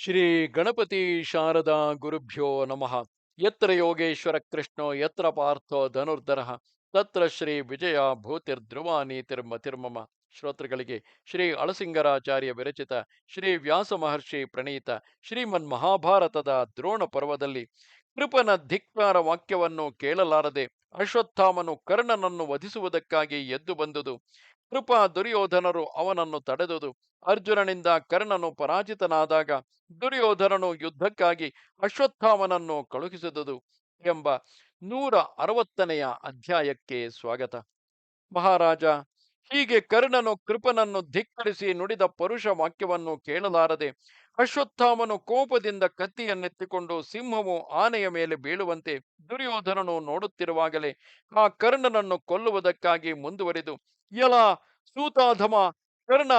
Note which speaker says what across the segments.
Speaker 1: ಶ್ರೀ ಗಣಪತಿ ಶಾರದಾ ಗುರುಭ್ಯೋ ನಮಃ. ಯತ್ರ ಯೋಗೇಶ್ವರ ಕೃಷ್ಣೋ, ಯತ್ರ ಪಾರ್ಥೋ ಧನುರ್ಧರ, ತತ್ರ ಶ್ರೀ ವಿಜಯ ಭೂತಿರ್ಧ್ರುವ ನೀತಿರ್ಮತಿರ್ಮಮ ಶ್ರೋತೃಗಳಿಗೆ ಶ್ರೀ ಅಳಸಿಂಗರಾಚಾರ್ಯ ವಿರಚಿತ ಶ್ರೀ ವ್ಯಾಸ ಮಹರ್ಷಿ ಪ್ರಣೀತ ಶ್ರೀಮನ್ ಮಹಾಭಾರತದ ದ್ರೋಣ ಪರ್ವದಲ್ಲಿ ಕೃಪನ ಧಿಕ್ಕಾರ ವಾಕ್ಯವನ್ನು ಕೇಳಲಾರದೆ ಅಶ್ವತ್ಥಾಮನು ಕರ್ಣನನ್ನು ವಧಿಸುವುದಕ್ಕಾಗಿ ಎದ್ದು ಬಂದುದು. ಕೃಪಾ ದುರ್ಯೋಧನರು ಅವನನ್ನು ತಡೆದುದು. ಅರ್ಜುನನಿಂದ ಕರ್ಣನು ಪರಾಜಿತನಾದಾಗ ದುರ್ಯೋಧನನು ಯುದ್ಧಕ್ಕಾಗಿ ಅಶ್ವತ್ಥಾಮನನ್ನು ಕಳುಹಿಸಿದುದು ಎಂಬ ನೂರ ಅರವತ್ತನೆಯ ಅಧ್ಯಾಯಕ್ಕೆ ಸ್ವಾಗತ. ಮಹಾರಾಜ, ಹೀಗೆ ಕರ್ಣನು ಕೃಪನನ್ನು ಧಿಕ್ಕರಿಸಿ ನುಡಿದ ಪರುಷ ವಾಕ್ಯವನ್ನು ಕೇಳಲಾರದೆ ಅಶ್ವತ್ಥಾಮನು ಕೋಪದಿಂದ ಕತ್ತಿಯನ್ನೆತ್ತಿಕೊಂಡು ಸಿಂಹವು ಆನೆಯ ಮೇಲೆ ಬೀಳುವಂತೆ ದುರ್ಯೋಧನನು ನೋಡುತ್ತಿರುವಾಗಲೇ ಆ ಕರ್ಣನನ್ನು ಕೊಲ್ಲುವುದಕ್ಕಾಗಿ ಮುಂದುವರಿದು ಎಲ ಸೂತಾಧಮ, ಕರ್ಣ,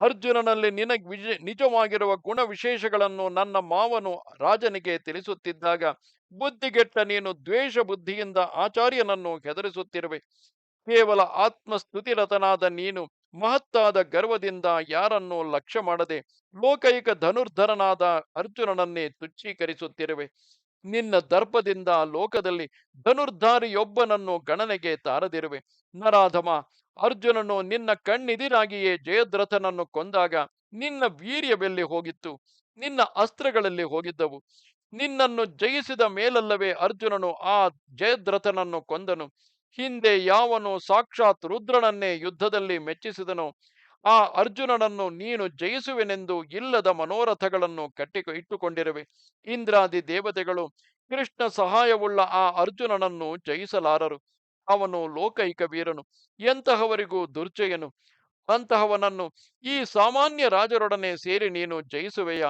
Speaker 1: ಅರ್ಜುನನಲ್ಲಿ ನಿನಗೆ ನಿಜವಾಗಿರುವ ಗುಣ ವಿಶೇಷಗಳನ್ನು ನನ್ನ ಮಾವನು ರಾಜನಿಗೆ ತಿಳಿಸುತ್ತಿದ್ದಾಗ, ಬುದ್ಧಿಗೆಟ್ಟ ನೀನು ದ್ವೇಷ ಬುದ್ಧಿಯಿಂದ ಆಚಾರ್ಯನನ್ನು ಹೆದರಿಸುತ್ತಿರುವೆ. ಕೇವಲ ಆತ್ಮಸ್ತುತಿರತನಾದ ನೀನು ಮಹತ್ತಾದ ಗರ್ವದಿಂದ ಯಾರನ್ನು ಲಕ್ಷ್ಯ ಮಾಡದೆ ಲೋಕೈಕ ಧನುರ್ಧರನಾದ ಅರ್ಜುನನನ್ನೇ ತುಚ್ಛೀಕರಿಸುತ್ತಿರುವೆ. ನಿನ್ನ ದರ್ಪದಿಂದ ಲೋಕದಲ್ಲಿ ಧನುರ್ಧಾರಿಯೊಬ್ಬನನ್ನು ಗಣನೆಗೆ ತಾರದಿರುವೆ. ನರಾಧಮ ಅರ್ಜುನನು ನಿನ್ನ ಕಣ್ಣಿದಿರಾಗಿಯೇ ಜಯದ್ರಥನನ್ನು ಕೊಂದಾಗ ನಿನ್ನ ವೀರ್ಯವೆಲ್ಲಿ ಹೋಗಿತ್ತು? ನಿನ್ನ ಅಸ್ತ್ರಗಳಲ್ಲಿ ಹೋಗಿದ್ದವು? ನಿನ್ನನ್ನು ಜಯಿಸಿದ ಮೇಲಲ್ಲವೇ ಅರ್ಜುನನು ಆ ಜಯದ್ರಥನನ್ನು ಕೊಂದನು. ಹಿಂದೆ ಯಾವನು ಸಾಕ್ಷಾತ್ ರುದ್ರನನ್ನೇ ಯುದ್ಧದಲ್ಲಿ ಮೆಚ್ಚಿಸಿದನು. ಆ ಅರ್ಜುನನನ್ನು ನೀನು ಜಯಿಸುವೆನೆಂದು ಇಲ್ಲದ ಮನೋರಥಗಳನ್ನು ಕಟ್ಟಿ ಇಟ್ಟುಕೊಂಡಿರುವೆ. ಇಂದ್ರಾದಿ ದೇವತೆಗಳು ಕೃಷ್ಣ ಸಹಾಯವುಳ್ಳ ಆ ಅರ್ಜುನನನ್ನು ಜಯಿಸಲಾರರು. ಅವನು ಲೋಕೈಕ ವೀರನು, ಎಂತಹವರಿಗೂ ದುರ್ಜಯನು, ಅಂತಹವನನ್ನು ಈ ಸಾಮಾನ್ಯ ರಾಜರೊಡನೆ ಸೇರಿ ನೀನು ಜಯಿಸುವೆಯ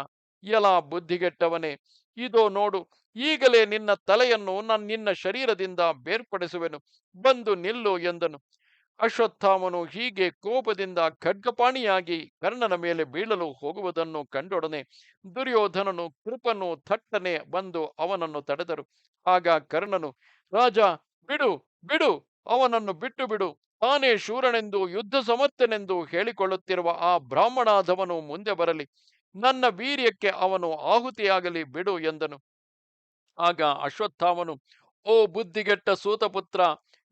Speaker 1: ಎಲಾ ಬುದ್ಧಿಗೆಟ್ಟವನೇ. ಇದೋ ನೋಡು, ಈಗಲೇ ನಿನ್ನ ತಲೆಯನ್ನು ನಾನು, ನಿನ್ನ ಶರೀರದಿಂದ ಬೇರ್ಪಡಿಸುವೆನು, ಬಂದು ನಿಲ್ಲು ಎಂದನು. ಅಶ್ವತ್ಥಾಮನು ಹೀಗೆ ಕೋಪದಿಂದ ಖಡ್ಗಪಾಣಿಯಾಗಿ ಕರ್ಣನ ಮೇಲೆ ಬೀಳಲು ಹೋಗುವುದನ್ನು ಕಂಡೊಡನೆ ದುರ್ಯೋಧನನು ಕೃಪನು ಥಟ್ಟನೆ ಬಂದು ಅವನನ್ನು ತಡೆದರು. ಆಗ ಕರ್ಣನು, ರಾಜ ಬಿಡು ಬಿಡು, ಅವನನ್ನು ಬಿಟ್ಟು ಬಿಡು ತಾನೇ ಶೂರನೆಂದು, ಯುದ್ಧ ಸಮರ್ಥನೆಂದು ಹೇಳಿಕೊಳ್ಳುತ್ತಿರುವ ಆ ಬ್ರಾಹ್ಮಣಾಧವನು ಮುಂದೆ ಬರಲಿ. ನನ್ನ ವೀರ್ಯಕ್ಕೆ ಅವನು ಆಹುತಿಯಾಗಲಿ ಬಿಡು, ಎಂದನು. ಆಗ ಅಶ್ವತ್ಥಾಮನು, ಓ ಬುದ್ಧಿಗೆಟ್ಟ ಸೂತಪುತ್ರ,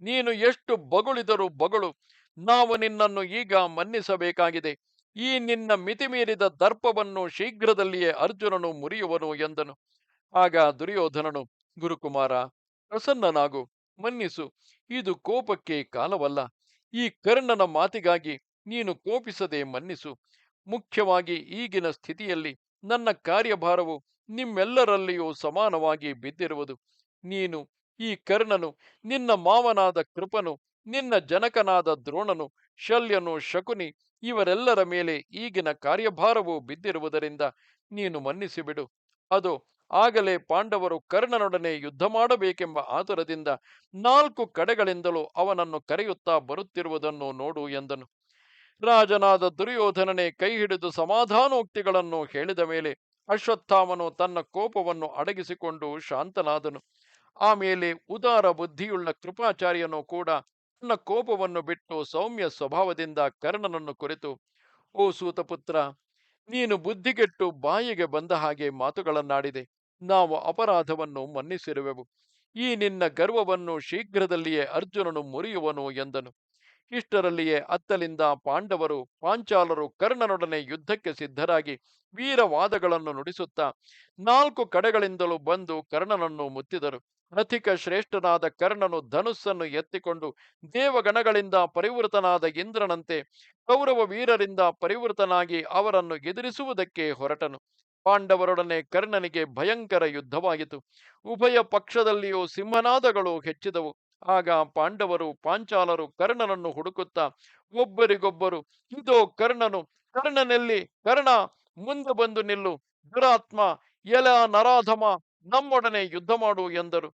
Speaker 1: ನೀನು ಎಷ್ಟು ಬಗುಳಿದರೂ ಬಗಳು. ನಾವು ನಿನ್ನನ್ನು ಈಗ ಮನ್ನಿಸಬೇಕಾಗಿದೆ. ಈ ನಿನ್ನ ಮಿತಿಮೀರಿದ ದರ್ಪವನ್ನು ಶೀಘ್ರದಲ್ಲಿಯೇ ಅರ್ಜುನನು ಮುರಿಯುವನು, ಎಂದನು. ಆಗ ದುರ್ಯೋಧನನು, ಗುರುಕುಮಾರ, ಪ್ರಸನ್ನನಾಗು. ಮನ್ನಿಸು, ಇದು ಕೋಪಕ್ಕೆ ಕಾಲವಲ್ಲ. ಈ ಕರ್ಣನ ಮಾತಿಗಾಗಿ ನೀನು ಕೋಪಿಸದೆ ಮನ್ನಿಸು. ಮುಖ್ಯವಾಗಿ ಈಗಿನ ಸ್ಥಿತಿಯಲ್ಲಿ ನನ್ನ ಕಾರ್ಯಭಾರವು ನಿಮ್ಮೆಲ್ಲರಲ್ಲಿಯೂ ಸಮಾನವಾಗಿ ಬಿದ್ದಿರುವುದು. ನೀನು, ಈ ಕರ್ಣನು, ನಿನ್ನ ಮಾವನಾದ ಕೃಪನು, ನಿನ್ನ ಜನಕನಾದ ದ್ರೋಣನು, ಶಲ್ಯನು, ಶಕುನಿ, ಇವರೆಲ್ಲರ ಮೇಲೆ ಈಗಿನ ಕಾರ್ಯಭಾರವು ಬಿದ್ದಿರುವುದರಿಂದ ನೀನು ಮನ್ನಿಸಿಬಿಡು. ಅದು ಆಗಲೇ ಪಾಂಡವರು ಕರ್ಣನೊಡನೆ ಯುದ್ಧ ಮಾಡಬೇಕೆಂಬ ಆತುರದಿಂದ ನಾಲ್ಕು ಕಡೆಗಳಿಂದಲೂ ಅವನನ್ನು ಕರೆಯುತ್ತಾ ಬರುತ್ತಿರುವುದನ್ನು ನೋಡು ಎಂದನು. ರಾಜನಾದ ದುರ್ಯೋಧನನೇ ಕೈ ಹಿಡಿದು ಸಮಾಧಾನೋಕ್ತಿಗಳನ್ನು ಹೇಳಿದ ಮೇಲೆ ಅಶ್ವತ್ಥಾಮನು ತನ್ನ ಕೋಪವನ್ನು ಅಡಗಿಸಿಕೊಂಡು ಶಾಂತನಾದನು. ಆಮೇಲೆ ಉದಾರ ಬುದ್ಧಿಯುಳ್ಳ ಕೃಪಾಚಾರ್ಯನು ಕೂಡ ತನ್ನ ಕೋಪವನ್ನು ಬಿಟ್ಟು ಸೌಮ್ಯ ಸ್ವಭಾವದಿಂದ ಕರ್ಣನನ್ನು ಕುರಿತು, ಓ ಸೂತಪುತ್ರ, ನೀನು ಬುದ್ಧಿಗೆಟ್ಟು ಬಾಯಿಗೆ ಬಂದ ಹಾಗೆ ಮಾತುಗಳನ್ನಾಡಿದೆ. ನಾವು ಅಪರಾಧವನ್ನು ಮನ್ನಿಸಿರುವೆವು. ಈ ನಿನ್ನ ಗರ್ವವನ್ನು ಶೀಘ್ರದಲ್ಲಿಯೇ ಅರ್ಜುನನು ಮುರಿಯುವನು ಎಂದನು. ಇಷ್ಟರಲ್ಲಿಯೇ ಅತ್ತಲಿಂದ ಪಾಂಡವರು, ಪಾಂಚಾಲರು ಕರ್ಣನೊಡನೆ ಯುದ್ಧಕ್ಕೆ ಸಿದ್ಧರಾಗಿ ವೀರವಾದಗಳನ್ನು ನುಡಿಸುತ್ತಾ ನಾಲ್ಕು ಕಡೆಗಳಿಂದಲೂ ಬಂದು ಕರ್ಣನನ್ನು ಮುತ್ತಿದರು. ಅಧಿಕ ಶ್ರೇಷ್ಠನಾದ ಕರ್ಣನು ಧನುಸ್ಸನ್ನು ಎತ್ತಿಕೊಂಡು ದೇವಗಣಗಳಿಂದ ಪರಿವೃತನಾದ ಇಂದ್ರನಂತೆ ಕೌರವ ವೀರರಿಂದ ಪರಿವೃತನಾಗಿ ಅವರನ್ನು ಎದುರಿಸುವುದಕ್ಕೆ ಹೊರಟನು. ಪಾಂಡವರೊಡನೆ ಕರ್ಣನಿಗೆ ಭಯಂಕರ ಯುದ್ಧವಾಯಿತು ಉಭಯ ಪಕ್ಷದಲ್ಲಿಯೂ ಸಿಂಹನಾದಗಳು ಹೆಚ್ಚಿದವು. ಆಗ ಪಾಂಡವರು, ಪಾಂಚಾಲರು ಕರ್ಣನನ್ನು ಹುಡುಕುತ್ತಾ, ಒಬ್ಬರಿಗೊಬ್ಬರು, ಇದೋ ಕರ್ಣನು, ಕರ್ಣನೆಲ್ಲಿ? ಕರ್ಣ, ಮುಂದೆ ಬಂದು ನಿಲ್ಲು. ದುರಾತ್ಮ, ಎಲ ನರಾಧಮ, ನಮ್ಮೊಡನೆ ಯುದ್ಧ ಮಾಡು ಎಂದರು.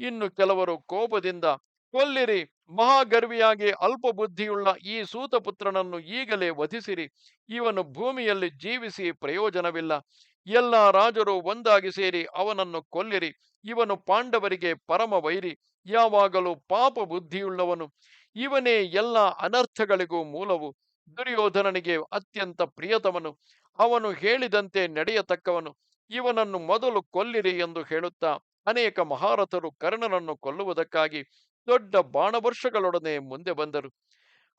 Speaker 1: ಇನ್ನು ಕೆಲವರು ಕೋಪದಿಂದ, ಕೊಲ್ಲಿರಿ ಮಹಾಗರ್ವಿಯಾಗಿ ಅಲ್ಪ ಬುದ್ಧಿಯುಳ್ಳ ಈ ಸೂತಪುತ್ರನನ್ನು ಈಗಲೇ ವಧಿಸಿರಿ. ಇವನು ಭೂಮಿಯಲ್ಲಿ ಜೀವಿಸಿ ಪ್ರಯೋಜನವಿಲ್ಲ. ಎಲ್ಲ ರಾಜರು ಒಂದಾಗಿ ಸೇರಿ ಅವನನ್ನು ಕೊಲ್ಲಿರಿ. ಇವನು ಪಾಂಡವರಿಗೆ ಪರಮ ವೈರಿ ಯಾವಾಗಲೂ ಪಾಪ ಬುದ್ಧಿಯುಳ್ಳವನು ಇವನೇ ಎಲ್ಲ ಅನರ್ಥಗಳಿಗೂ ಮೂಲವು. ದುರ್ಯೋಧನನಿಗೆ ಅತ್ಯಂತ ಪ್ರಿಯತಮನು. ಅವನು ಹೇಳಿದಂತೆ ನಡೆಯತಕ್ಕವನು. ಇವನನ್ನು ಮೊದಲು ಕೊಲ್ಲಿರಿ ಎಂದು ಹೇಳುತ್ತಾ ಅನೇಕ ಮಹಾರಥರು ಕರ್ಣನನ್ನು ಕೊಲ್ಲುವುದಕ್ಕಾಗಿ ದೊಡ್ಡ ಬಾಣವರ್ಷಗಳೊಡನೆ ಮುಂದೆ ಬಂದರು.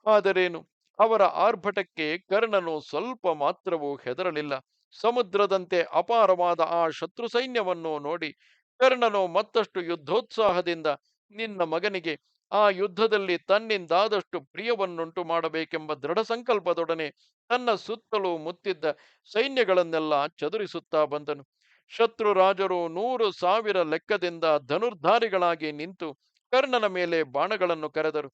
Speaker 1: ಆದರೇನು? ಅವರ ಆರ್ಭಟಕ್ಕೆ ಕರ್ಣನು ಸ್ವಲ್ಪ ಮಾತ್ರವೂ ಹೆದರಲಿಲ್ಲ. ಸಮುದ್ರದಂತೆ ಅಪಾರವಾದ ಆ ಶತ್ರು ಸೈನ್ಯವನ್ನು ನೋಡಿ ಕರ್ಣನು ಮತ್ತಷ್ಟು ಯುದ್ಧೋತ್ಸಾಹದಿಂದ, ನಿನ್ನ ಮಗನಿಗೆ ಆ ಯುದ್ಧದಲ್ಲಿ ತನ್ನಿಂದಾದಷ್ಟು ಪ್ರಿಯವನ್ನುಂಟು ಮಾಡಬೇಕೆಂಬ ದೃಢ ಸಂಕಲ್ಪದೊಡನೆ ತನ್ನ ಸುತ್ತಲೂ ಮುತ್ತಿದ್ದ ಸೈನ್ಯಗಳನ್ನೆಲ್ಲ ಚದುರಿಸುತ್ತಾ ಬಂದನು. ಶತ್ರು ರಾಜರು ನೂರು ಸಾವಿರ ಲೆಕ್ಕದಿಂದ ಧನುರ್ಧಾರಿಗಳಾಗಿ ನಿಂತು ಕರ್ಣನ ಮೇಲೆ ಬಾಣಗಳನ್ನು ಕರೆದರು.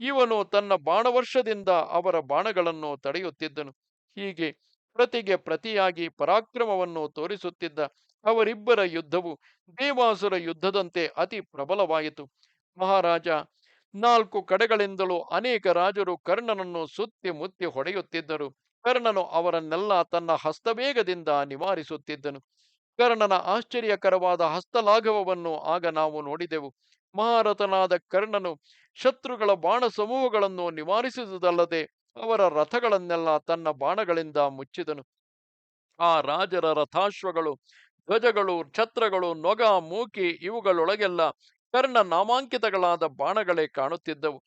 Speaker 1: ಇವನು ತನ್ನ ಬಾಣವರ್ಷದಿಂದ ಅವರ ಬಾಣಗಳನ್ನು ತಡೆಯುತ್ತಿದ್ದನು. ಹೀಗೆ ಪ್ರತಿಗೆ ಪ್ರತಿಯಾಗಿ ಪರಾಕ್ರಮವನ್ನು ತೋರಿಸುತ್ತಿದ್ದ ಅವರಿಬ್ಬರ ಯುದ್ಧವು ದೇವಾಸುರ ಯುದ್ಧದಂತೆ ಅತಿ ಪ್ರಬಲವಾಯಿತು. ಮಹಾರಾಜ, ನಾಲ್ಕು ಕಡೆಗಳಿಂದಲೂ ಅನೇಕ ರಾಜರು ಕರ್ಣನನ್ನು ಸುತ್ತಿ ಮುತ್ತಿ ಹೊಡೆಯುತ್ತಿದ್ದರು. ಕರ್ಣನು ಅವರನ್ನೆಲ್ಲ ತನ್ನ ಹಸ್ತವೇಗದಿಂದ ನಿವಾರಿಸುತ್ತಿದ್ದನು. ಕರ್ಣನ ಆಶ್ಚರ್ಯಕರವಾದ ಹಸ್ತಲಾಘವವನ್ನು ಆಗ ನಾವು ನೋಡಿದೆವು. ಮಹಾರಥನಾದ ಕರ್ಣನು ಶತ್ರುಗಳ ಬಾಣ ಸಮೂಹಗಳನ್ನು ನಿವಾರಿಸಿದುದಲ್ಲದೆ ಅವರ ರಥಗಳನ್ನೆಲ್ಲ ತನ್ನ ಬಾಣಗಳಿಂದ ಮುಚ್ಚಿದನು. ಆ ರಾಜರ ರಥಾಶ್ವಗಳು, ಧ್ವಜಗಳು, ಛತ್ರಗಳು, ನೊಗ, ಮೂಕಿ ಇವುಗಳೊಳಗೆಲ್ಲ ಕರ್ಣ ನಾಮಾಂಕಿತಗಳಾದ ಬಾಣಗಳೇ ಕಾಣುತ್ತಿದ್ದವು.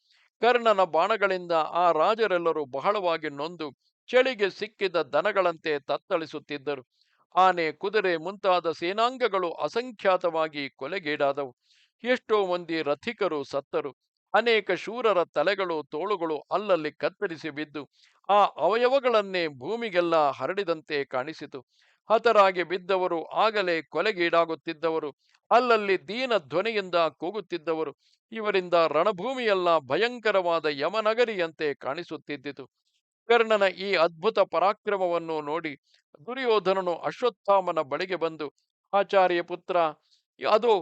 Speaker 1: ಕರ್ಣನ ಬಾಣಗಳಿಂದ ಆ ರಾಜರೆಲ್ಲರೂ ಬಹಳವಾಗಿ ನೊಂದು ಚಳಿಗೆ ಸಿಕ್ಕಿದ ದನಗಳಂತೆ ತತ್ತಳಿಸುತ್ತಿದ್ದರು. ಆನೆ, ಕುದುರೆ ಮುಂತಾದ ಸೇನಾಂಗಗಳು ಅಸಂಖ್ಯಾತವಾಗಿ ಕೊಲೆಗೀಡಾದವು. ಎಷ್ಟೋ ಮಂದಿ ರಥಿಕರು, ಸತ್ತರು. ಅನೇಕ ಶೂರರ ತಲೆಗಳು, ತೋಳುಗಳು ಅಲ್ಲಲ್ಲಿ ಕತ್ತರಿಸಿ ಬಿದ್ದು ಆ ಅವಯವಗಳನ್ನೇ ಭೂಮಿಗೆಲ್ಲ ಹರಡಿದಂತೆ ಕಾಣಿಸಿತು. ಹತರಾಗಿ ಬಿದ್ದವರು ಆಗಲೇ ಕೊಲೆಗೀಡಾಗುತ್ತಿದ್ದವರು, ಅಲ್ಲಲ್ಲಿ ದೀನ ಧ್ವನಿಯಿಂದ ಕೂಗುತ್ತಿದ್ದವರು, ಇವರಿಂದ ರಣಭೂಮಿಯೆಲ್ಲ ಭಯಂಕರವಾದ ಯಮನಗರಿಯಂತೆ ಕಾಣಿಸುತ್ತಿದ್ದಿತು. ಕರ್ಣನ ಈ ಅದ್ಭುತ ಪರಾಕ್ರಮವನ್ನು ನೋಡಿ ದುರ್ಯೋಧನನು ಅಶ್ವತ್ಥಾಮನ ಬಳಿಗೆ ಬಂದು, ಆಚಾರ್ಯ ಪುತ್ರ ಅದು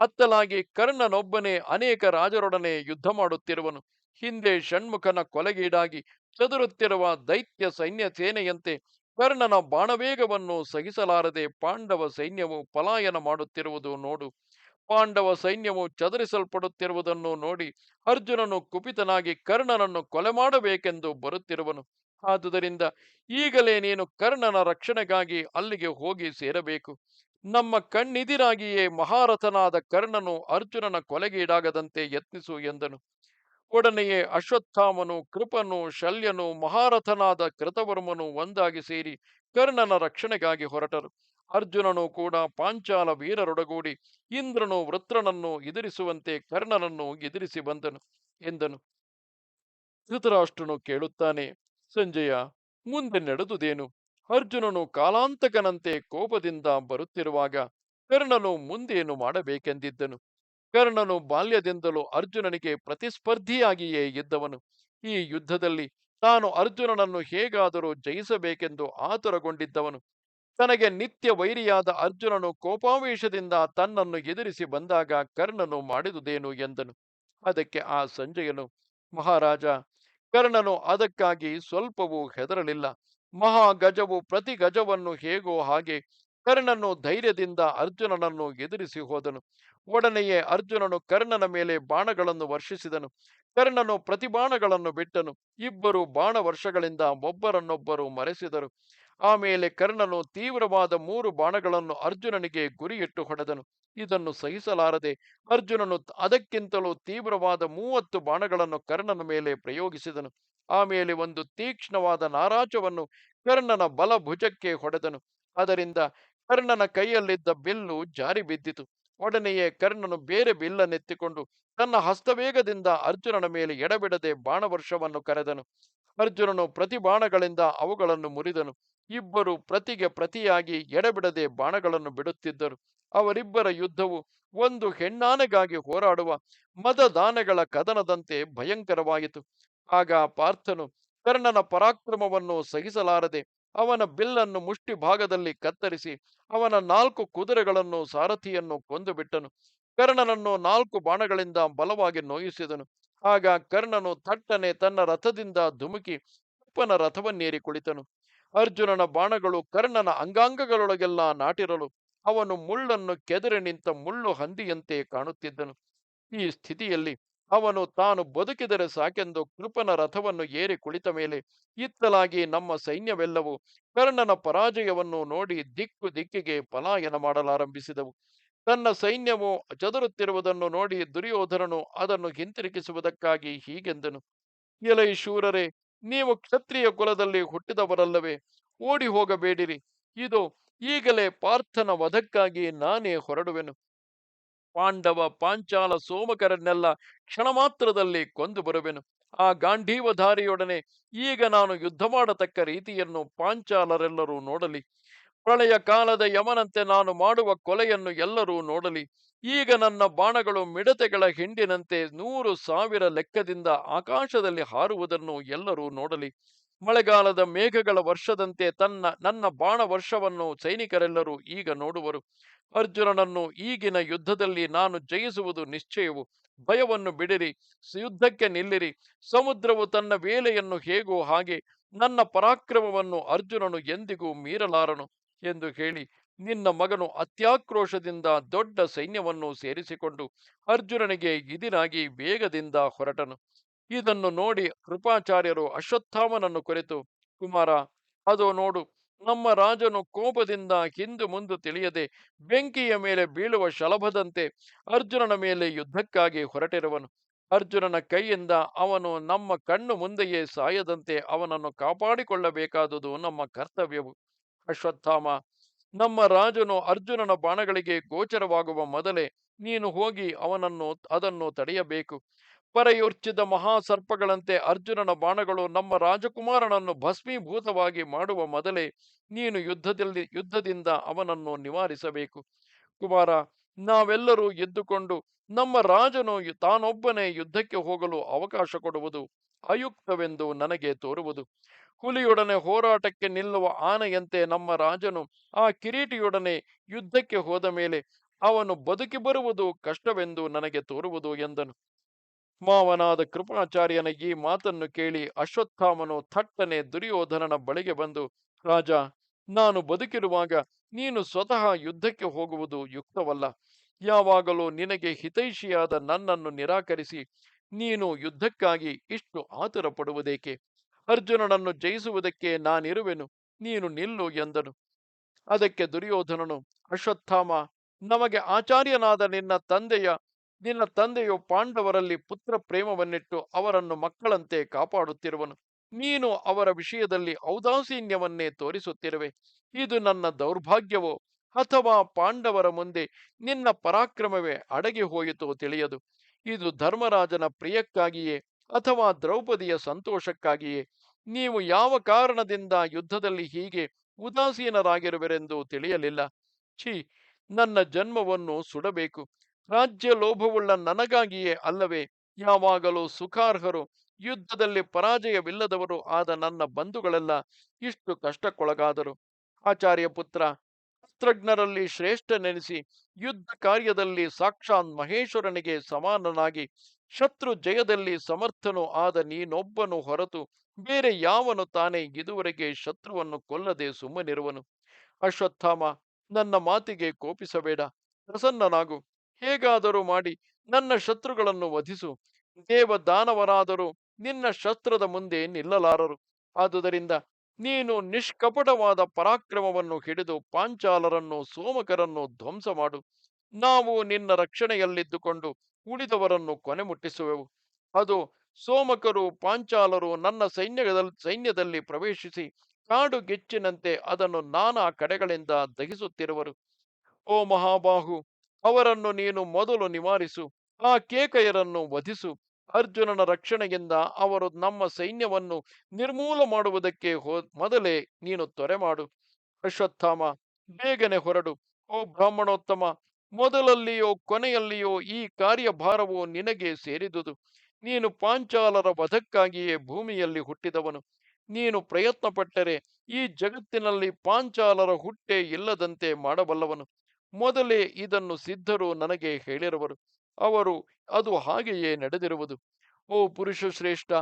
Speaker 1: ಅತ್ತಲಾಗಿ ಕರ್ಣನೊಬ್ಬನೇ ಅನೇಕ ರಾಜರೊಡನೆ ಯುದ್ಧ ಮಾಡುತ್ತಿರುವನು. ಹಿಂದೆ ಷಣ್ಮುಖನ ಕೊಲೆಗೀಡಾಗಿ ಚದುರುತ್ತಿರುವ ದೈತ್ಯ ಸೈನ್ಯ ಸೇನೆಯಂತೆ ಕರ್ಣನ ಬಾಣವೇಗವನ್ನು ಸಹಿಸಲಾರದೆ ಪಾಂಡವ ಸೈನ್ಯವು ಪಲಾಯನ ಮಾಡುತ್ತಿರುವುದು ನೋಡು. ಪಾಂಡವ ಸೈನ್ಯವು ಚದುರಿಸಲ್ಪಡುತ್ತಿರುವುದನ್ನು ನೋಡಿ ಅರ್ಜುನನು ಕುಪಿತನಾಗಿ ಕರ್ಣನನ್ನು ಕೊಲೆ ಮಾಡಬೇಕೆಂದು ಬರುತ್ತಿರುವನು. ಆದುದರಿಂದ ಈಗಲೇ ನೀನು ಕರ್ಣನ ರಕ್ಷಣೆಗಾಗಿ ಅಲ್ಲಿಗೆ ಹೋಗಿ ಸೇರಬೇಕು. ನಮ್ಮ ಕಣ್ಣಿದಿರಾಗಿಯೇ ಮಹಾರಥನಾದ ಕರ್ಣನು ಅರ್ಜುನನ ಕೊಲೆಗೀಡಾಗದಂತೆ ಯತ್ನಿಸು ಎಂದನು. ಒಡನೆಯೇ ಅಶ್ವತ್ಥಾಮನು, ಕೃಪನು, ಶಲ್ಯನು, ಮಹಾರಥನಾದ ಕೃತವರ್ಮನು ಒಂದಾಗಿ ಸೇರಿ ಕರ್ಣನ ರಕ್ಷಣೆಗಾಗಿ ಹೊರಟರು. ಅರ್ಜುನನು ಕೂಡ ಪಾಂಚಾಲ ವೀರರೊಡಗೂಡಿ ಇಂದ್ರನು ವೃತ್ರನನ್ನು ಎದುರಿಸುವಂತೆ ಕರ್ಣನನ್ನು ಎದುರಿಸಿ ಬಂದನು ಎಂದನು. ಧೃತರಾಷ್ಟ್ರನು ಕೇಳುತ್ತಾನೆ, ಸಂಜಯ, ಮುಂದೆ ನಡೆದುದೇನು? ಅರ್ಜುನನು ಕಾಲಾಂತಕನಂತೆ ಕೋಪದಿಂದ ಬರುತ್ತಿರುವಾಗ ಕರ್ಣನು ಮುಂದೇನು ಮಾಡಬೇಕೆಂದಿದ್ದನು? ಕರ್ಣನು ಬಾಲ್ಯದಿಂದಲೂ ಅರ್ಜುನನಿಗೆ ಪ್ರತಿಸ್ಪರ್ಧಿಯಾಗಿಯೇ ಇದ್ದವನು. ಈ ಯುದ್ಧದಲ್ಲಿ ತಾನು ಅರ್ಜುನನನ್ನು ಹೇಗಾದರೂ ಜಯಿಸಬೇಕೆಂದು ಆತುರಗೊಂಡಿದ್ದವನು. ತನಗೆ ನಿತ್ಯ ವೈರಿಯಾದ ಅರ್ಜುನನು ಕೋಪಾವೇಶದಿಂದ ತನ್ನನ್ನು ಎದುರಿಸಿ ಬಂದಾಗ ಕರ್ಣನು ಮಾಡಿದುದೇನು ಎಂದನು. ಅದಕ್ಕೆ ಆ ಸಂಜಯನು, ಮಹಾರಾಜ, ಕರ್ಣನು ಅದಕ್ಕಾಗಿ ಸ್ವಲ್ಪವೂ ಹೆದರಲಿಲ್ಲ. ಮಹಾಗಜವು ಪ್ರತಿ ಗಜವನ್ನು ಹೇಗೋ ಹಾಗೆ ಕರ್ಣನು ಧೈರ್ಯದಿಂದ ಅರ್ಜುನನನ್ನು ಎದುರಿಸಿ ಹೋದನು. ಒಡನೆಯೇ ಅರ್ಜುನನು ಕರ್ಣನ ಮೇಲೆ ಬಾಣಗಳನ್ನು ವರ್ಷಿಸಿದನು. ಕರ್ಣನು ಪ್ರತಿ ಬಾಣಗಳನ್ನು ಬಿಟ್ಟನು. ಇಬ್ಬರು ಬಾಣ ವರ್ಷಗಳಿಂದ ಒಬ್ಬರನ್ನೊಬ್ಬರು ಮರೆಸಿದರು. ಆಮೇಲೆ ಕರ್ಣನು ತೀವ್ರವಾದ ಮೂರು ಬಾಣಗಳನ್ನು ಅರ್ಜುನನಿಗೆ ಗುರಿಯಿಟ್ಟು ಹೊಡೆದನು. ಇದನ್ನು ಸಹಿಸಲಾರದೆ ಅರ್ಜುನನು ಅದಕ್ಕಿಂತಲೂ ತೀವ್ರವಾದ ಮೂವತ್ತು ಬಾಣಗಳನ್ನು ಕರ್ಣನ ಮೇಲೆ ಪ್ರಯೋಗಿಸಿದನು. ಆಮೇಲೆ ಒಂದು ತೀಕ್ಷ್ಣವಾದ ನಾರಾಚವನ್ನು ಕರ್ಣನ ಬಲ ಭುಜಕ್ಕೆ ಹೊಡೆದನು. ಅದರಿಂದ ಕರ್ಣನ ಕೈಯಲ್ಲಿದ್ದ ಬಿಲ್ಲು ಜಾರಿ ಬಿದ್ದಿತು. ಒಡನೆಯೇ ಕರ್ಣನು ಬೇರೆ ಬಿಲ್ಲನ್ನೆತ್ತಿಕೊಂಡು ತನ್ನ ಹಸ್ತವೇಗದಿಂದ ಅರ್ಜುನನ ಮೇಲೆ ಎಡಬಿಡದೆ ಬಾಣವರ್ಷವನ್ನು ಕರೆದನು. ಅರ್ಜುನನು ಪ್ರತಿ ಬಾಣಗಳಿಂದ ಅವುಗಳನ್ನು ಮುರಿದನು. ಇಬ್ಬರು ಪ್ರತಿಗೆ ಪ್ರತಿಯಾಗಿ ಎಡಬಿಡದೆ ಬಾಣಗಳನ್ನು ಬಿಡುತ್ತಿದ್ದರು. ಅವರಿಬ್ಬರ ಯುದ್ಧವು ಒಂದು ಹೆಣ್ಣಾನೆಗಾಗಿ ಹೋರಾಡುವ ಮದದಾನೆಗಳ ಕದನದಂತೆ ಭಯಂಕರವಾಯಿತು. ಆಗ ಪಾರ್ಥನು, ಕರ್ಣನ ಪರಾಕ್ರಮವನ್ನು ಸಹಿಸಲಾರದೆ, ಅವನ ಬಿಲ್ಲನ್ನು ಮುಷ್ಟಿ ಭಾಗದಲ್ಲಿ ಕತ್ತರಿಸಿ, ಅವನ ನಾಲ್ಕು ಕುದುರೆಗಳನ್ನು ಸಾರಥಿಯನ್ನು ಕೊಂದು ಬಿಟ್ಟನು. ಕರ್ಣನನ್ನು ನಾಲ್ಕು ಬಾಣಗಳಿಂದ ಬಲವಾಗಿ ನೋಯಿಸಿದನು. ಆಗ ಕರ್ಣನು ತಟ್ಟನೆ ತನ್ನ ರಥದಿಂದ ಧುಮುಕಿ ಅಪ್ಪನ ರಥವನ್ನೇರಿ ಕುಳಿತನು. ಅರ್ಜುನನ ಬಾಣಗಳು ಕರ್ಣನ ಅಂಗಾಂಗಗಳೊಳಗೆಲ್ಲ ನಾಟಿರಲು, ಅವನು ಮುಳ್ಳನ್ನು ಕೆದರಿ ನಿಂತ ಮುಳ್ಳು ಹಂದಿಯಂತೆ ಕಾಣುತ್ತಿದ್ದನು. ಈ ಸ್ಥಿತಿಯಲ್ಲಿ ಅವನು ತಾನು ಬದುಕಿದರೆ ಸಾಕೆಂದು ಕೃಪನ ರಥವನ್ನು ಏರಿ ಕುಳಿತ ಮೇಲೆ ಇತ್ತಲಾಗಿ ನಮ್ಮ ಸೈನ್ಯವೆಲ್ಲವೂ ಕರ್ಣನ ಪರಾಜಯವನ್ನು ನೋಡಿ ದಿಕ್ಕು ದಿಕ್ಕಿಗೆ ಪಲಾಯನ ಮಾಡಲಾರಂಭಿಸಿದವು. ತನ್ನ ಸೈನ್ಯವು ಚದುರುತ್ತಿರುವುದನ್ನು ನೋಡಿ ದುರ್ಯೋಧನನು ಅದನ್ನು ಹಿಂತಿರುಗಿಸುವುದಕ್ಕಾಗಿ ಹೀಗೆಂದನು. ಎಲೈ ಶೂರರೇ, ನೀವು ಕ್ಷತ್ರಿಯ ಕುಲದಲ್ಲಿ ಹುಟ್ಟಿದವರಲ್ಲವೇ, ಓಡಿ ಹೋಗಬೇಡಿರಿ. ಇದು ಈಗಲೇ ಪಾರ್ಥನ ವಧಕ್ಕಾಗಿ ನಾನೇ ಹೊರಡುವೆನು. ಪಾಂಡವ ಪಾಂಚಾಲ ಸೋಮಕರನ್ನೆಲ್ಲ ಕ್ಷಣ ಮಾತ್ರದಲ್ಲಿ ಕೊಂದು ಬರುವೆನು. ಆ ಗಾಂಧೀವಧಾರಿಯೊಡನೆ ಈಗ ನಾನು ಯುದ್ಧ ಮಾಡತಕ್ಕ ರೀತಿಯನ್ನು ಪಾಂಚಾಲರೆಲ್ಲರೂ ನೋಡಲಿ. ಪ್ರಳಯ ಕಾಲದ ಯಮನಂತೆ ನಾನು ಮಾಡುವ ಕೊಲೆಯನ್ನು ಎಲ್ಲರೂ ನೋಡಲಿ. ಈಗ ನನ್ನ ಬಾಣಗಳು ಮಿಡತೆಗಳ ಹಿಂಡಿನಂತೆ ನೂರು ಸಾವಿರ ಲೆಕ್ಕದಿಂದ ಆಕಾಶದಲ್ಲಿ ಹಾರುವುದನ್ನು ಎಲ್ಲರೂ ನೋಡಲಿ. ಮಳೆಗಾಲದ ಮೇಘಗಳ ವರ್ಷದಂತೆ ತನ್ನ, ನನ್ನ ಬಾಣ ವರ್ಷವನ್ನು ಸೈನಿಕರೆಲ್ಲರೂ ಈಗ ನೋಡುವರು. ಅರ್ಜುನನನ್ನು ಈಗಿನ ಯುದ್ಧದಲ್ಲಿ ನಾನು ಜಯಿಸುವುದು ನಿಶ್ಚಯವು. ಭಯವನ್ನು ಬಿಡಿರಿ, ಯುದ್ಧಕ್ಕೆ ನಿಲ್ಲಿರಿ. ಸಮುದ್ರವು ತನ್ನ ವೇಲೆಯನ್ನು ಹೇಗೋ ಹಾಗೆ ನನ್ನ ಪರಾಕ್ರಮವನ್ನು ಅರ್ಜುನನು ಎಂದಿಗೂ ಮೀರಲಾರನು ಎಂದು ಹೇಳಿ, ನಿನ್ನ ಮಗನು ಅತ್ಯಾಕ್ರೋಶದಿಂದ ದೊಡ್ಡ ಸೈನ್ಯವನ್ನು ಸೇರಿಸಿಕೊಂಡು ಅರ್ಜುನನಿಗೆ ಇದಿರಾಗಿ ವೇಗದಿಂದ ಹೊರಟನು. ಇದನ್ನು ನೋಡಿ ಕೃಪಾಚಾರ್ಯರು ಅಶ್ವತ್ಥಾಮನನ್ನು ಕುರಿತು, ಕುಮಾರ, ಅದು ನೋಡು, ನಮ್ಮ ರಾಜನು ಕೋಪದಿಂದ ಹಿಂದು ಮುಂದು ತಿಳಿಯದೆ ಬೆಂಕಿಯ ಮೇಲೆ ಬೀಳುವ ಶಲಭದಂತೆ ಅರ್ಜುನನ ಮೇಲೆ ಯುದ್ಧಕ್ಕಾಗಿ ಹೊರಟಿರುವನು. ಅರ್ಜುನನ ಕೈಯಿಂದ ಅವನು ನಮ್ಮ ಕಣ್ಣು ಮುಂದೆಯೇ ಸಾಯದಂತೆ ಅವನನ್ನು ಕಾಪಾಡಿಕೊಳ್ಳಬೇಕಾದುದು ನಮ್ಮ ಕರ್ತವ್ಯವು. ಅಶ್ವತ್ಥಾಮ, ನಮ್ಮ ರಾಜನು ಅರ್ಜುನನ ಬಾಣಗಳಿಗೆ ಗೋಚರವಾಗುವ ಮೊದಲೇ ನೀನು ಹೋಗಿ ಅವನನ್ನು, ಅದನ್ನು ತಡೆಯಬೇಕು. ಪರೆಯುರ್ಚಿದ ಮಹಾಸರ್ಪಗಳಂತೆ ಅರ್ಜುನನ ಬಾಣಗಳು ನಮ್ಮ ರಾಜಕುಮಾರನನ್ನು ಭಸ್ಮೀಭೂತವಾಗಿ ಮಾಡುವ ಮೊದಲೇ ನೀನು ಯುದ್ಧದಲ್ಲಿ, ಯುದ್ಧದಿಂದ ಅವನನ್ನು ನಿವಾರಿಸಬೇಕು. ಕುಮಾರ, ನಾವೆಲ್ಲರೂ ಎದ್ದುಕೊಂಡು ನಮ್ಮ ರಾಜನು ತಾನೊಬ್ಬನೇ ಯುದ್ಧಕ್ಕೆ ಹೋಗಲು ಅವಕಾಶ ಕೊಡುವುದು ಅಯುಕ್ತವೆಂದು ನನಗೆ ತೋರುವುದು. ಹುಲಿಯೊಡನೆ ಹೋರಾಟಕ್ಕೆ ನಿಲ್ಲುವ ಆನೆಯಂತೆ ನಮ್ಮ ರಾಜನು ಆ ಕಿರೀಟಿಯೊಡನೆ ಯುದ್ಧಕ್ಕೆ ಹೋದ ಮೇಲೆ ಅವನು ಬದುಕಿ ಬರುವುದು ಕಷ್ಟವೆಂದು ನನಗೆ ತೋರುವುದು ಎಂದನು. ಮಾವನಾದ ಕೃಪಾಚಾರ್ಯನ ಈ ಮಾತನ್ನು ಕೇಳಿ ಅಶ್ವತ್ಥಾಮನು ಥಟ್ಟನೆ ದುರ್ಯೋಧನನ ಬಳಿಗೆ ಬಂದು, ರಾಜ, ನಾನು ಬದುಕಿರುವಾಗ ನೀನು ಸ್ವತಃ ಯುದ್ಧಕ್ಕೆ ಹೋಗುವುದು ಯುಕ್ತವಲ್ಲ. ಯಾವಾಗಲೂ ನಿನಗೆ ಹಿತೈಷಿಯಾದ ನನ್ನನ್ನು ನಿರಾಕರಿಸಿ ನೀನು ಯುದ್ಧಕ್ಕಾಗಿ ಇಷ್ಟು ಆತುರ ಪಡುವುದೇಕೆ ಅರ್ಜುನನನ್ನು ಜಯಿಸುವುದಕ್ಕೆ ನಾನಿರುವೆನು, ನೀನು ನಿಲ್ಲು ಎಂದನು. ಅದಕ್ಕೆ ದುರ್ಯೋಧನನು, ಅಶ್ವತ್ಥಾಮ, ನಮಗೆ ಆಚಾರ್ಯನಾದ ನಿನ್ನ ತಂದೆಯ ನಿನ್ನ ತಂದೆಯು ಪಾಂಡವರಲ್ಲಿ ಪುತ್ರ ಪ್ರೇಮವನ್ನಿಟ್ಟು ಅವರನ್ನು ಮಕ್ಕಳಂತೆ ಕಾಪಾಡುತ್ತಿರುವನು. ನೀನು ಅವರ ವಿಷಯದಲ್ಲಿ ಔದಾಸೀನ್ಯವನ್ನೇ ತೋರಿಸುತ್ತಿರುವೆ. ಇದು ನನ್ನ ದೌರ್ಭಾಗ್ಯವೋ? ಅಥವಾ ಪಾಂಡವರ ಮುಂದೆ ನಿನ್ನ ಪರಾಕ್ರಮವೇ ಅಡಗಿ ಹೋಯಿತೋ ತಿಳಿಯದು. ಇದು ಧರ್ಮರಾಜನ ಪ್ರಿಯಕ್ಕಾಗಿಯೇ ಅಥವಾ ದ್ರೌಪದಿಯ ಸಂತೋಷಕ್ಕಾಗಿಯೇ? ನೀವು ಯಾವ ಕಾರಣದಿಂದ ಯುದ್ಧದಲ್ಲಿ ಹೀಗೆ ಉದಾಸೀನರಾಗಿರುವಿರೆಂದು ತಿಳಿಯಲಿಲ್ಲ. ಛೀ, ನನ್ನ ಜನ್ಮವನ್ನು ಸುಡಬೇಕು. ರಾಜ್ಯ ಲೋಭವುಳ್ಳ ನನಗಾಗಿಯೇ ಅಲ್ಲವೇ? ಯಾವಾಗಲೂ ಸುಖಾರ್ಹರು. ಯುದ್ಧದಲ್ಲಿ ಪರಾಜಯವಿಲ್ಲದವರು ಆದ ನನ್ನ ಬಂಧುಗಳೆಲ್ಲ ಇಷ್ಟು ಕಷ್ಟಕ್ಕೊಳಗಾದರು. ಆಚಾರ್ಯ ಪುತ್ರ ಅಸ್ತ್ರಜ್ಞರಲ್ಲಿ ಶ್ರೇಷ್ಠನೆನಿಸಿ ಯುದ್ಧ ಕಾರ್ಯದಲ್ಲಿ ಸಾಕ್ಷಾತ್ ಮಹೇಶ್ವರನಿಗೆ ಸಮಾನನಾಗಿ ಶತ್ರು ಜಯದಲ್ಲಿ ಸಮರ್ಥನು ಆದ ನೀನೊಬ್ಬನು ಹೊರತು ಬೇರೆ ಯಾವನು ತಾನೇ ಇದುವರೆಗೆ ಶತ್ರುವನ್ನು ಕೊಲ್ಲದೆ ಸುಮ್ಮನಿರುವನು. ಅಶ್ವತ್ಥಾಮ, ನನ್ನ ಮಾತಿಗೆ ಕೋಪಿಸಬೇಡ. ಪ್ರಸನ್ನನಾಗು. ಹೇಗಾದರೂ ಮಾಡಿ ನನ್ನ ಶತ್ರುಗಳನ್ನು ವಧಿಸು. ದೇವ ದಾನವರಾದರೂ ನಿನ್ನ ಶಸ್ತ್ರದ ಮುಂದೆ ನಿಲ್ಲಲಾರರು. ಆದುದರಿಂದ ನೀನು ನಿಷ್ಕಪಟವಾದ ಪರಾಕ್ರಮವನ್ನು ಹಿಡಿದು ಪಾಂಚಾಲರನ್ನು ಸೋಮಕರನ್ನು ಧ್ವಂಸ ಮಾಡು. ನಾವು ನಿನ್ನ ರಕ್ಷಣೆಯಲ್ಲಿದ್ದುಕೊಂಡು ಉಳಿದವರನ್ನು ಕೊನೆ ಮುಟ್ಟಿಸುವೆವು ಅದು ಸೋಮಕರು ಪಾಂಚಾಲರು ನನ್ನ ಸೈನ್ಯದಲ್ಲಿ ಸೈನ್ಯದಲ್ಲಿ ಪ್ರವೇಶಿಸಿ ಕಾಡು ಗೆಚ್ಚಿನಂತೆ ಅದನ್ನು ನಾನಾ ಕಡೆಗಳಿಂದ ದಹಿಸುತ್ತಿರುವರು. ಓ ಮಹಾಬಾಹು ಅವರನ್ನು ನೀನು ಮೊದಲು ನಿವಾರಿಸು, ಆ ಕೇಕಯರನ್ನು ವಧಿಸು. ಅರ್ಜುನನ ರಕ್ಷಣೆಯಿಂದ ಅವರು ನಮ್ಮ ಸೈನ್ಯವನ್ನು ನಿರ್ಮೂಲ ಮಾಡುವುದಕ್ಕೆ ಹೋ, ಮೊದಲೇ ನೀನು ತೊರೆ ಮಾಡು. ಅಶ್ವತ್ಥಾಮ, ಬೇಗನೆ ಹೊರಡು. ಓ ಬ್ರಾಹ್ಮಣೋತ್ತಮ, ಮೊದಲಲ್ಲಿಯೋ ಕೊನೆಯಲ್ಲಿಯೋ ಈ ಕಾರ್ಯಭಾರವು ನಿನಗೆ ಸೇರಿದುದು. ನೀನು ಪಾಂಚಾಲರ ವಧಕ್ಕಾಗಿಯೇ ಭೂಮಿಯಲ್ಲಿ ಹುಟ್ಟಿದವನು. ನೀನು ಪ್ರಯತ್ನಪಟ್ಟರೆ ಈ ಜಗತ್ತಿನಲ್ಲಿ ಪಾಂಚಾಲರ ಹುಟ್ಟೆ ಇಲ್ಲದಂತೆ ಮಾಡಬಲ್ಲವನು. ಮೊದಲೇ ಇದನ್ನು ಸಿದ್ಧರು ನನಗೆ ಹೇಳಿರುವರು. ಅವರು, ಅದು ಹಾಗೆಯೇ ನಡೆದಿರುವುದು. ಓ ಪುರುಷ ಶ್ರೇಷ್ಠ,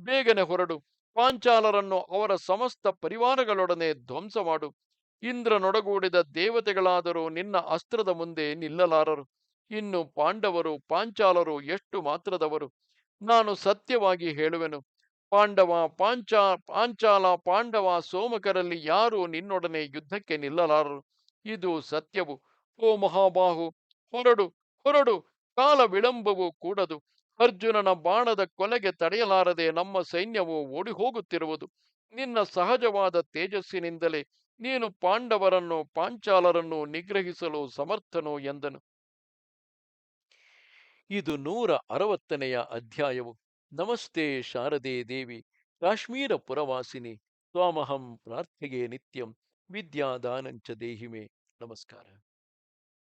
Speaker 1: ಬೇಗನೆ ಹೊರಡು. ಪಾಂಚಾಲರನ್ನು ಅವರ ಸಮಸ್ತ ಪರಿವಾರಗಳೊಡನೆ ಧ್ವಂಸ ಮಾಡು. ಇಂದ್ರನೊಡಗೂಡಿದ ದೇವತೆಗಳಾದರೂ ನಿನ್ನ ಅಸ್ತ್ರದ ಮುಂದೆ ನಿಲ್ಲಲಾರರು. ಇನ್ನು ಪಾಂಡವರು, ಪಾಂಚಾಲರು ಎಷ್ಟು ಮಾತ್ರದವರು? ನಾನು ಸತ್ಯವಾಗಿ ಹೇಳುವೆನು. ಪಾಂಡವ, ಪಾಂಚಾ, ಪಾಂಚಾಲ, ಪಾಂಡವ ಸೋಮಕರಲ್ಲಿ ಯಾರು ನಿನ್ನೊಡನೆ ಯುದ್ಧಕ್ಕೆ ನಿಲ್ಲಲಾರರು. ಇದು ಸತ್ಯವು. ಓ ಮಹಾಬಾಹು, ಹೊರಡು ಹೊರಡು, ಕಾಲ ವಿಳಂಬವೂ ಕೂಡದು. ಅರ್ಜುನನ ಬಾಣದ ಕೊಲೆಗೆ ತಡೆಯಲಾರದೆ ನಮ್ಮ ಸೈನ್ಯವು ಓಡಿ ಹೋಗುತ್ತಿರುವುದು ನಿನ್ನ ಸಹಜವಾದ ತೇಜಸ್ಸಿನಿಂದಲೇ ನೀನು ಪಾಂಡವರನ್ನು ಪಾಂಚಾಲರನ್ನು ನಿಗ್ರಹಿಸಲು ಸಮರ್ಥನು ಎಂದನು. ಇದು ನೂರ ಅರವತ್ತನೆಯ ಅಧ್ಯಾಯವು. ನಮಸ್ತೆ ಶಾರದೆ ದೇವಿ, ಕಾಶ್ಮೀರ ಪುರವಾಸಿನಿ, ತ್ವಾಮಹಂ ಪ್ರಾರ್ಥೆಗೆ ನಿತ್ಯಂ, ವಿದ್ಯಾದಾನಂಚ ದೇಹಿಮೆ. ನಮಸ್ಕಾರ.